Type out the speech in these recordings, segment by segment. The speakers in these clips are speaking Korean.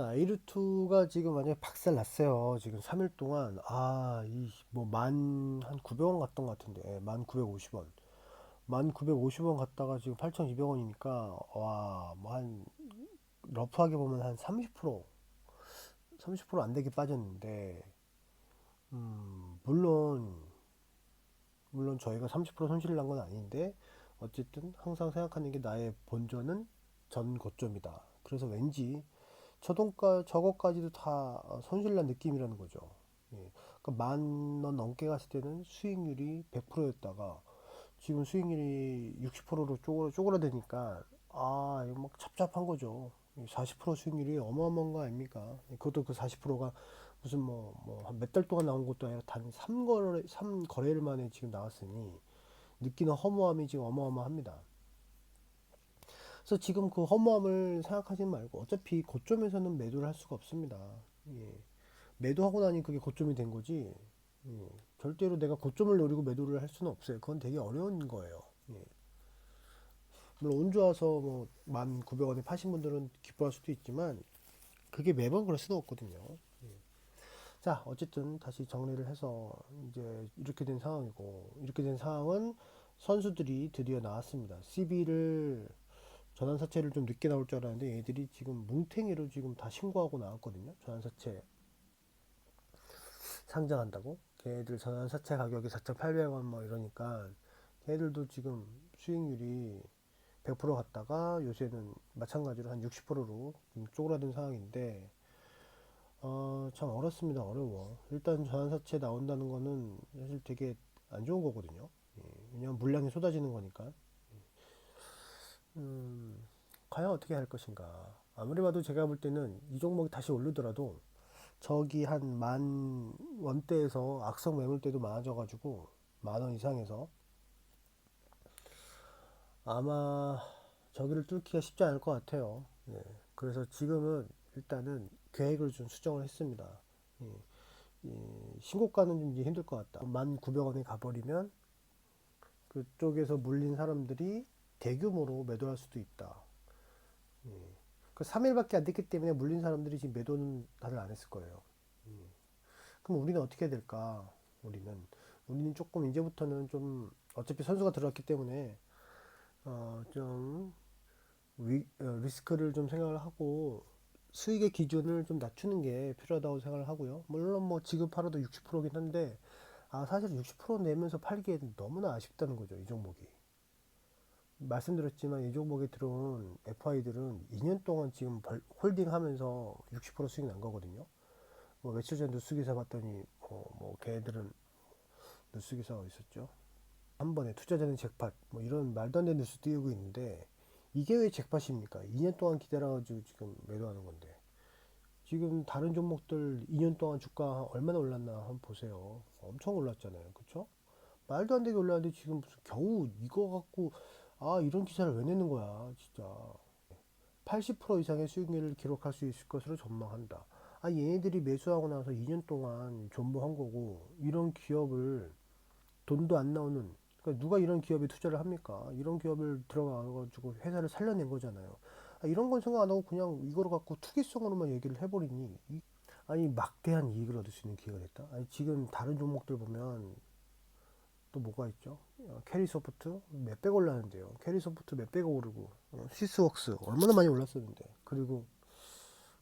아이르2가 지금 만약에 박살 났어요. 지금 3일 동안, 아, 이, 뭐, 만, 한 900원 갔던 것 같은데, 예, 만 950원. 만 950원 갔다가 지금 8,200원이니까, 와, 뭐, 한, 러프하게 보면 한 30%, 30%안 되게 빠졌는데, 음, 물론, 물론 저희가 30% 손실을 난건 아닌데, 어쨌든 항상 생각하는 게 나의 본전은 전 고점이다. 그래서 왠지 저돈가 저거까지도 다 손실난 느낌이라는 거죠. 예. 그러니까 만원 넘게 갔을 때는 수익률이 100%였다가 지금 수익률이 60%로 쪼그라, 쪼그라드니까 아 이거 막 잡잡한 거죠. 40% 수익률이 어마어마한 거 아닙니까? 그것도 그 40%가 무슨 뭐 뭐 한 몇 달 동안 나온 것도 아니라 단 3거래 3거래일 만에 지금 나왔으니 느끼는 허무함이 지금 어마어마합니다. 그래서 지금 그 허무함을 생각하지 말고 어차피 고점에서는 매도를 할 수가 없습니다. 예. 매도하고 나니 그게 고점이 된 거지. 예. 절대로 내가 고점을 노리고 매도를 할 수는 없어요. 그건 되게 어려운 거예요. 예. 물론 운 좋아서 뭐 1,900원에 파신 분들은 기뻐할 수도 있지만 그게 매번 그럴 수도 없거든요. 예. 자, 어쨌든 다시 정리를 해서 이제 이렇게 된 상황이고 이렇게 된 상황은 선수들이 드디어 나왔습니다. CB를 전환사채를 좀 늦게 나올 줄 알았는데 얘들이 지금 뭉탱이로 지금 다 신고하고 나왔거든요. 전환사채 상장한다고. 걔들 전환사채 가격이 4,800원 뭐 이러니까 걔들도 지금 수익률이 100% 갔다가 요새는 마찬가지로 한 60%로 쪼그라든 상황인데 어, 참 어렵습니다. 어려워. 일단 전환사채 나온다는 거는 사실 되게 안 좋은 거거든요. 예, 왜냐면 물량이 쏟아지는 거니까. 음, 과연 어떻게 할 것인가. 아무리 봐도 제가 볼 때는 이 종목이 다시 오르더라도 저기 한 만 원대에서 악성 매물대도 많아져가지고 만 원 이상에서 아마 저기를 뚫기가 쉽지 않을 것 같아요. 예, 그래서 지금은 일단은 계획을 좀 수정을 했습니다. 예, 예, 신고가는 좀 이제 힘들 것 같다. 만 900원에 가버리면 그쪽에서 물린 사람들이 대규모로 매도할 수도 있다. 예. 그 3일밖에 안 됐기 때문에 물린 사람들이 지금 매도는 다들 안 했을 거예요. 예. 그럼 우리는 어떻게 해야 될까? 우리는 우리는 조금 이제부터는 좀 어차피 선수가 들어왔기 때문에 어좀 어, 리스크를 좀 생각을 하고 수익의 기준을 좀 낮추는 게 필요하다고 생각을 하고요. 물론 뭐 지금 팔아도 60%긴 한데 아 사실 60% 내면서 팔기에는 너무나 아쉽다는 거죠. 이 종목이. 말씀드렸지만 이 종목에 들어온 FI들은 2년 동안 지금 홀딩 하면서 60% 수익 난 거거든요. 뭐 며칠 전 뉴스 기사 봤더니 뭐, 뭐 걔들은 뉴스 기사가 있었죠. 한 번에 투자자는 잭팟 뭐 이런 말도 안 되는 뉴스 띄우고 있는데 이게 왜 잭팟입니까? 2년 동안 기다려가지고 지금 매도하는 건데 지금 다른 종목들 2년 동안 주가 얼마나 올랐나 한번 보세요. 엄청 올랐잖아요. 그쵸? 말도 안 되게 올랐는데 지금 무슨 겨우 이거 갖고 아 이런 기사를 왜 내는 거야 진짜. 80% 이상의 수익률을 기록할 수 있을 것으로 전망한다. 아 얘네들이 매수하고 나서 2년 동안 존버한 거고 이런 기업을 돈도 안 나오는 그러니까 누가 이런 기업에 투자를 합니까? 이런 기업을 들어가 가지고 회사를 살려낸 거잖아요. 아, 이런 건 생각 안 하고 그냥 이거를 갖고 투기성으로만 얘기를 해버리니 이, 아니 막대한 이익을 얻을 수 있는 기회가 됐다? 아니 지금 다른 종목들 보면 또 뭐가 있죠? 어, 캐리소프트 몇백 올랐는데요. 캐리소프트 몇백 오르고 어, 시스웍스 얼마나 많이 올랐었는데 그리고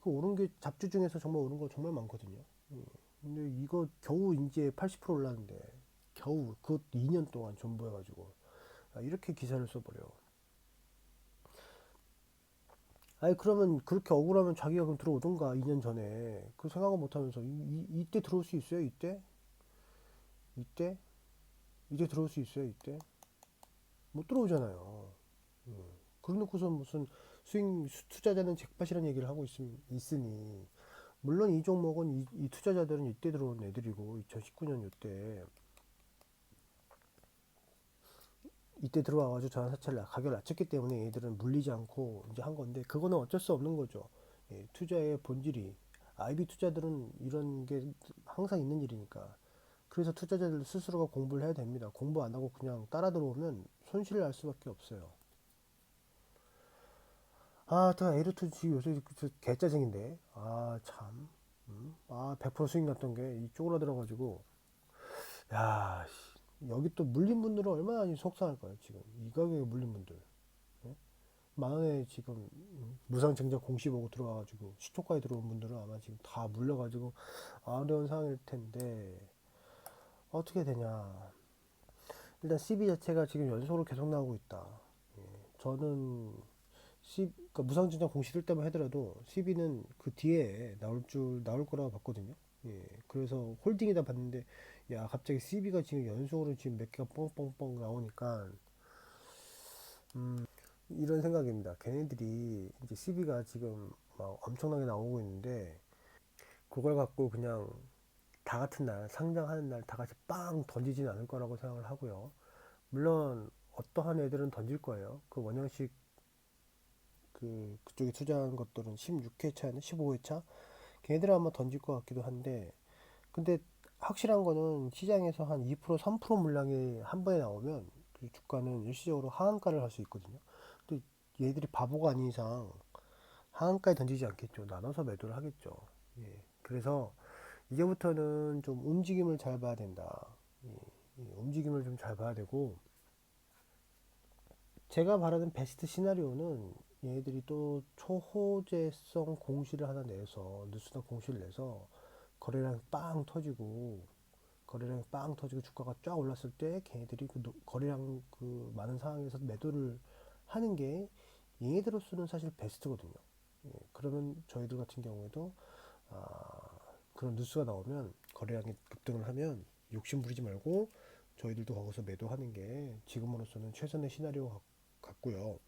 그 오른 게 잡주 중에서 정말 오른 거 정말 많거든요. 음, 근데 이거 겨우 이제 80% 올랐는데 겨우 그 2년 동안 존버해가지고 아, 이렇게 기사를 써버려. 아니 그러면 그렇게 억울하면 자기가 그럼 들어오던가 2년 전에 그 생각을 못하면서 이, 이, 이때 들어올 수 있어요 이때 이때 이제 들어올 수 있어요 이때 못 들어오잖아요 음. 그러놓고서 무슨 수익 투자자는 잭팟이라는 얘기를 하고 있, 있으니 물론 이 종목은 이, 이 투자자들은 이때 들어온 애들이고 2019년 이때 이때 들어와가지고 전환사채를 가격을 낮췄기 때문에 얘들은 물리지 않고 이제 한 건데 그거는 어쩔 수 없는 거죠. 예, 투자의 본질이 IB 투자들은 이런 게 항상 있는 일이니까 그래서 투자자들 스스로가 공부를 해야 됩니다. 공부 안 하고 그냥 따라 들어오면 손실을 날 수밖에 없어요. 아, 또 에이루트 지금 요새 그 개짜증인데. 아, 참. 음? 아, 100% 수익 났던 게이 쪼그라들어가지고. 야, 씨. 여기 또 물린 분들은 얼마나 속상할 거예요, 지금. 이 가격에 물린 분들. 예? 만 원에 지금 음, 무상증자 공시 보고 들어와가지고 시초가에 들어온 분들은 아마 지금 다 물려가지고 어려운 상황일 텐데 어떻게 되냐. 일단 CB 자체가 지금 연속으로 계속 나오고 있다. 예, 저는 C, 그러니까 무상증자 공시 뜰 때만 하더라도 CB는 그 뒤에 나올 줄 나올 거라고 봤거든요. 예, 그래서 홀딩이다 봤는데 야 갑자기 CB가 지금 연속으로 지금 몇 개가 뻥뻥뻥 나오니까 음, 이런 생각입니다. 걔네들이 이제 CB가 지금 막 엄청나게 나오고 있는데 그걸 갖고 그냥 다 같은 날 상장하는 날 다 같이 빵 던지진 않을 거라고 생각을 하고요. 물론 어떠한 애들은 던질 거예요. 그 원형식 그 그쪽에 투자한 것들은 16회차나 15회차 걔네들 아마 던질 것 같기도 한데 근데 확실한 거는 시장에서 한 2% 3% 물량이 한 번에 나오면 그 주가는 일시적으로 하한가를 할 수 있거든요. 또 얘들이 바보가 아닌 이상 하한가에 던지지 않겠죠. 나눠서 매도를 하겠죠. 예. 그래서 이제부터는 좀 움직임을 잘 봐야 된다. 움직임을 좀 잘 봐야 되고 제가 바라는 베스트 시나리오는 얘들이 또 초호재성 공시를 하나 내서 뉴스나 공시를 내서 거래량이 빵 터지고 거래량이 빵 터지고 주가가 쫙 올랐을 때 걔네들이 그 노- 거래량 그 많은 상황에서 매도를 하는 게 얘네들로서는 사실 베스트거든요. 예, 그러면 저희들 같은 경우에도 아, 그런 뉴스가 나오면 거래량이 급등을 하면 욕심 부리지 말고 저희들도 거기서 매도하는 게 지금으로서는 최선의 시나리오 같- 같고요.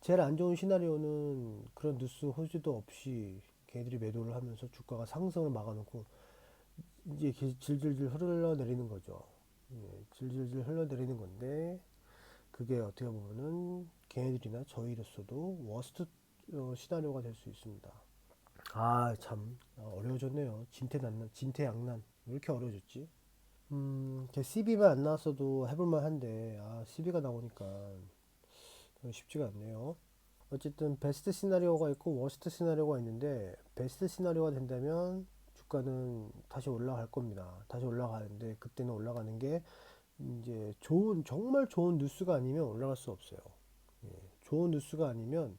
제일 안 좋은 시나리오는 그런 뉴스 호지도 없이 걔들이 매도를 하면서 주가가 상승을 막아놓고 이제 기- 질질질 흘러내리는 거죠. 예, 질질질 흘러내리는 건데 그게 어떻게 보면은 걔네들이나 저희로서도 워스트 어, 시나리오가 될 수 있습니다. 아, 참 어려워졌네요. 진퇴양난, 진퇴양난 왜 이렇게 어려워졌지? 음, CB만 안 나왔어도 해볼만 한데 아, CB가 나오니까 쉽지가 않네요. 어쨌든 베스트 시나리오가 있고 워스트 시나리오가 있는데 베스트 시나리오가 된다면 주가는 다시 올라갈 겁니다. 다시 올라가는데 그때는 올라가는 게 이제 좋은 정말 좋은 뉴스가 아니면 올라갈 수 없어요. 예, 좋은 뉴스가 아니면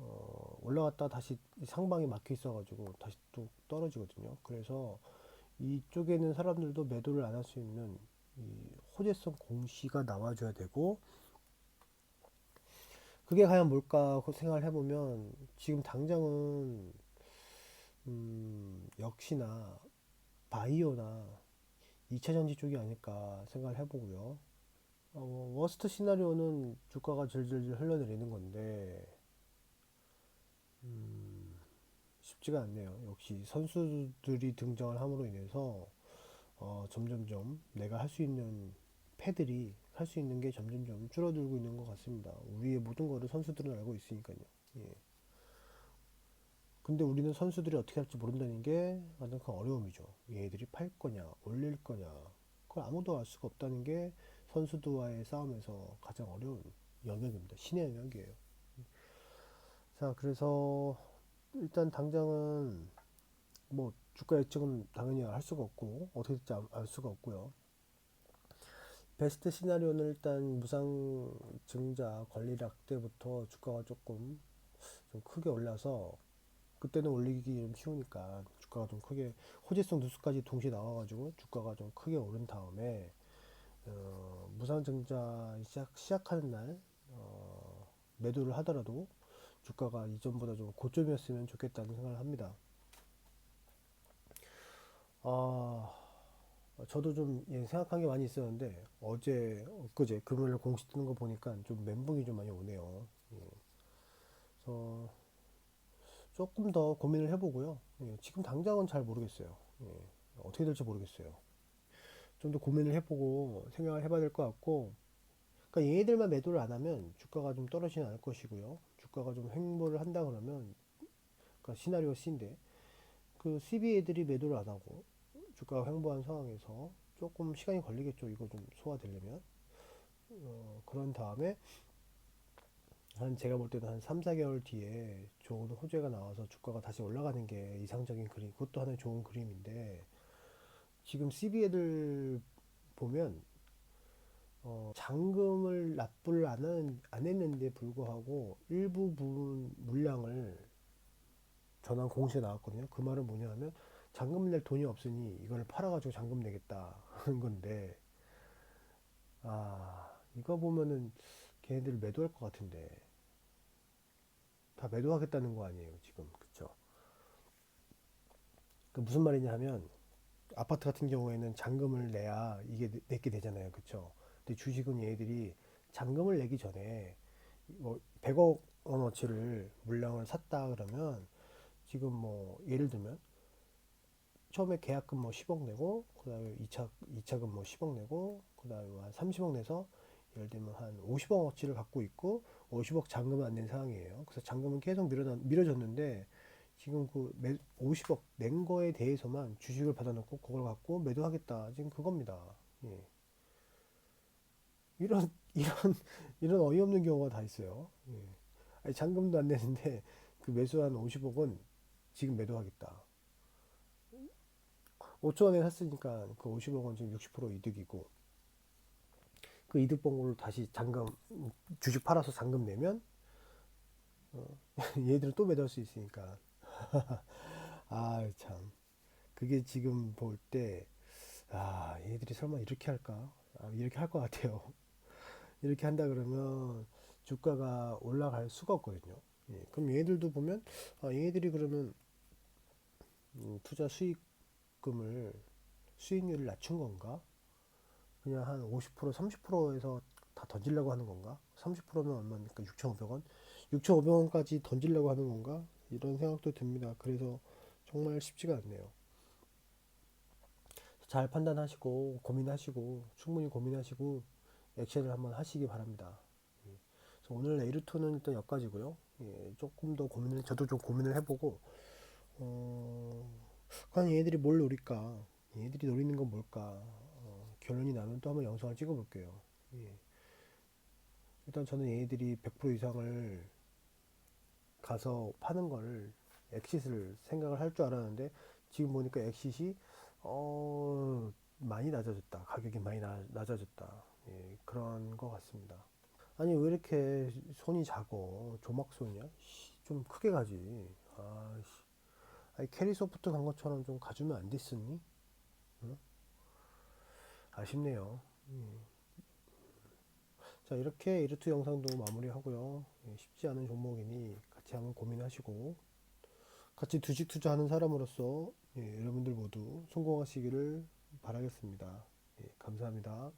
어, 올라갔다 다시 상방이 막혀 있어가지고 다시 또 떨어지거든요. 그래서 이쪽에 있는 사람들도 매도를 안 할 수 있는 이 호재성 공시가 나와줘야 되고 그게 과연 뭘까 생각을 해보면 지금 당장은 음, 역시나 바이오나 2차전지 쪽이 아닐까 생각을 해보고요. 어, 워스트 시나리오는 주가가 질질질 흘러내리는 건데 음, 쉽지가 않네요. 역시 선수들이 등장을 함으로 인해서 어, 점점점 내가 할 수 있는 패들이 할 수 있는 게 점점점 줄어들고 있는 것 같습니다. 우리의 모든 거를 선수들은 알고 있으니까요. 예. 근데 우리는 선수들이 어떻게 할지 모른다는 게 가장 큰 어려움이죠. 얘들이 팔 거냐, 올릴 거냐, 그걸 아무도 알 수가 없다는 게 선수들과의 싸움에서 가장 어려운 영역입니다. 신의 영역이에요. 자, 그래서 일단 당장은 뭐 주가 예측은 당연히 할 수가 없고 어떻게 될지 알- 알 수가 없고요. 베스트 시나리오는 일단 무상 증자 권리락 때부터 주가가 조금 좀 크게 올라서 그때는 올리기 좀 쉬우니까 주가가 좀 크게 호재성 뉴스까지 동시에 나와가지고 주가가 좀 크게 오른 다음에 어, 무상 증자 시작 시작하는 날 어, 매도를 하더라도 주가가 이전보다 좀 고점이었으면 좋겠다는 생각을 합니다. 아, 저도 좀 예, 생각한 게 많이 있었는데 어제 엊그제 금요일 공시 뜨는 거 보니까 좀 멘붕이 좀 많이 오네요. 예. 그래서 조금 더 고민을 해보고요. 예, 지금 당장은 잘 모르겠어요. 예, 어떻게 될지 모르겠어요. 좀 더 고민을 해보고 생각을 해봐야 될 것 같고, 그러니까 얘네들만 매도를 안 하면 주가가 좀 떨어지지 않을 것이고요. 주가가 좀 횡보를 한다 그러면, 그러니까 시나리오 C인데, 그 CB 애들이 매도를 안 하고 주가가 횡보한 상황에서 조금 시간이 걸리겠죠. 이거 좀 소화되려면. 어, 그런 다음에 한 제가 볼 때는 한 3, 4개월 뒤에 좋은 호재가 나와서 주가가 다시 올라가는 게 이상적인 그림, 그것도 하나의 좋은 그림인데 지금 CB 애들 보면 어, 잔금을 납부를 안, 한, 안 했는데 불구하고 일부 부분 물량을 전환 공시에 나왔거든요. 그 말은 뭐냐 하면 잔금 낼 돈이 없으니 이걸 팔아가지고 잔금 내겠다 하는 건데 아 이거 보면은 걔네들 매도할 것 같은데 다 매도하겠다는 거 아니에요 지금 그쵸? 그 무슨 말이냐 하면 아파트 같은 경우에는 잔금을 내야 이게 내- 내게 되잖아요 그쵸? 근데 주식은 얘들이 잔금을 내기 전에 뭐 100억 원어치를 물량을 샀다 그러면 지금 뭐 예를 들면 처음에 계약금 뭐 10억 내고 그다음에 2차 2차금 뭐 10억 내고 그다음에 한 30억 내서 예를 들면 한 50억어치를 갖고 있고 50억 잔금은 안낸 상황이에요. 그래서 잔금은 계속 밀어 미뤄졌는데 지금 그 매, 50억 낸 거에 대해서만 주식을 받아놓고 그걸 갖고 매도하겠다 지금 그겁니다. 예. 이런 이런 이런 어이없는 경우가 다 있어요. 예. 아니, 잔금도 안 내는데 그 매수한 50억은 지금 매도하겠다. 5조 원에 샀으니까 그 50억 원 지금 60% 이득이고 그 이득 본 걸로 다시 잔금 주식 팔아서 잔금 내면 어, 얘들은 또 매도할 수 있으니까 아 참 그게 지금 볼 때 아 얘들이 설마 이렇게 할까 아, 이렇게 할 것 같아요 이렇게 한다 그러면 주가가 올라갈 수가 없거든요 예, 그럼 얘들도 보면 아, 얘들이 그러면 음, 투자 수익금을 수익률을 낮춘 건가 그냥 한 50% 30%에서 다 던지려고 하는 건가? 30%면 얼마입니까? 6,500원? 6,500원까지 던지려고 하는 건가? 이런 생각도 듭니다. 그래서 정말 쉽지가 않네요. 잘 판단하시고 고민하시고 충분히 고민하시고 액션을 한번 하시기 바랍니다. 예. 오늘 레이르2는 일단 여기까지고요. 예, 조금 더 고민을 저도 좀 고민을 해보고 어, 과연 얘들이 뭘 노릴까? 얘들이 노리는 건 뭘까? 어, 결론이 나면 또 한번 영상을 찍어볼게요. 예. 일단 저는 얘들이 100% 이상을 가서 파는 걸 엑시스를 생각을 할 줄 알았는데 지금 보니까 엑시시 어, 많이 낮아졌다. 가격이 많이 나, 낮아졌다. 예, 그런 것 같습니다. 아니 왜 이렇게 손이 작어? 조막손이야? 씨, 좀 크게 가지. 아, 씨. 아니 캐리 소프트 간 것처럼 좀 가주면 안 됐었니? 응? 아쉽네요. 음. 자 이렇게 이르투 영상도 마무리하고요. 예, 쉽지 않은 종목이니 같이 한번 고민하시고 같이 주식 투자하는 사람으로서 예, 여러분들 모두 성공하시기를 바라겠습니다. 예, 감사합니다.